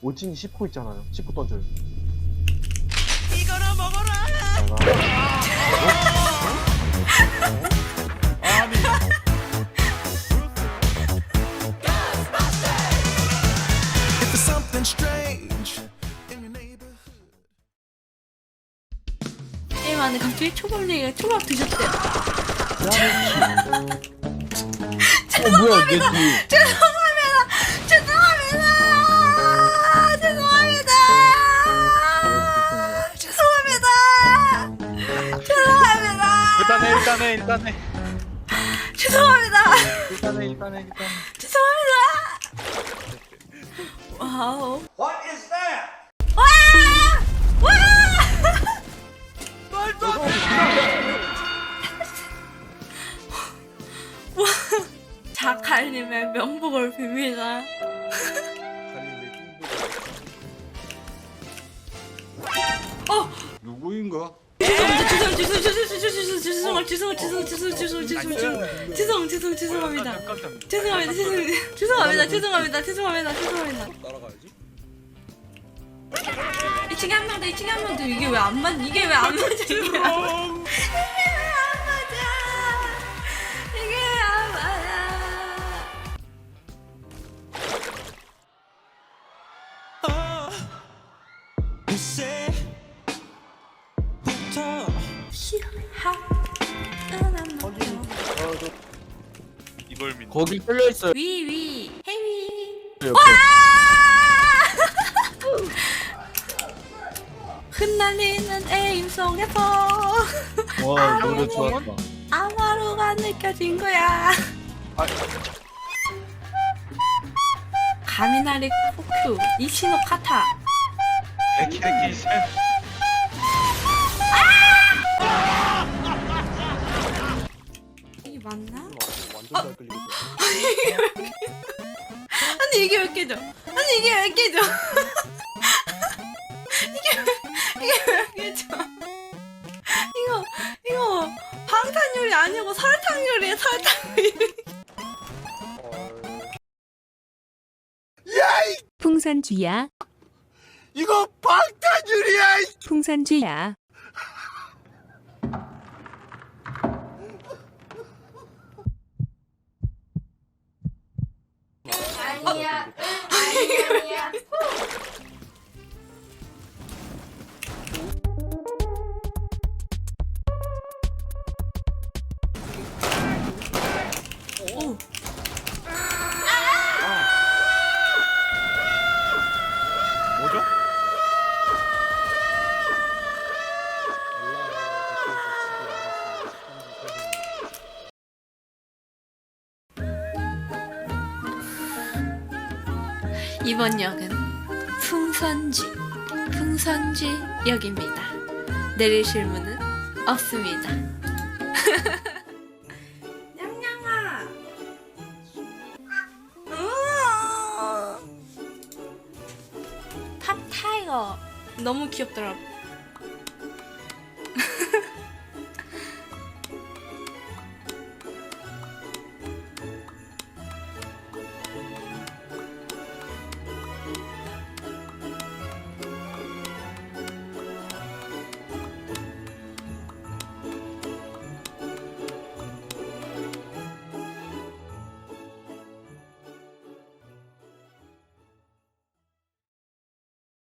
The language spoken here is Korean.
오진이 10호 있잖아요. 10호 던져요. 이거나 먹어라. 잘 가. 아니. If there's something strange in your neighborhood. 게임 안에 갑자기 초밥 얘기가 초밥 드셨대요. 어, 뭐야, 내 뒤. 죄송 일단 해 일단 해 일단 해. 죄송합니다. 일단 해 일단 해 일단 해. 죄송합니다. 와우. What is that? 와! 와! 와! 자칼님의 명복을 빕니다. 어! 누구인가? 죄송 죄송 죄송 죄송 죄송 죄송 죄송 죄송 죄송 죄송 죄송 죄송 죄송 죄송 죄송합니다. 죄송합니다 죄송 죄송합니다 죄송합니다 죄송합니다 죄송합니다. 따라가야지. 2층에 한 명 더, 2층에 한 명 더. 이게 왜 안 맞, 이게 왜 안 맞아, 이게 왜 안 맞아. 이게 왜 안 맞아. 이게 이걸 믿. 거기 뚫려 있어요. 위, 위, 해위. 옆에. 흩날리는 에임 속에서 와, 노래 좋았다. 아마루가 느껴진 거야. 가미나리 코큐 이시노 카타 에키에키 셋. 맞나? 완전 잘 끌리고. 아니 이게 왜 깨져? 아니 이게 왜 깨져? 이게 왜 이게 왜 깨져? 이거 이거 방탄 요리 아니고 설탕 요리야 설탕 요리. 풍선쥐야, 이거 방탄유리야! 풍선쥐야. 아니야. 아니야, 아니야. 오. 이번 역은 풍선지 풍선지 역입니다. 내리실 문은 없습니다. 냥냥아. 으아. 탑 타이거 너무 귀엽더라고.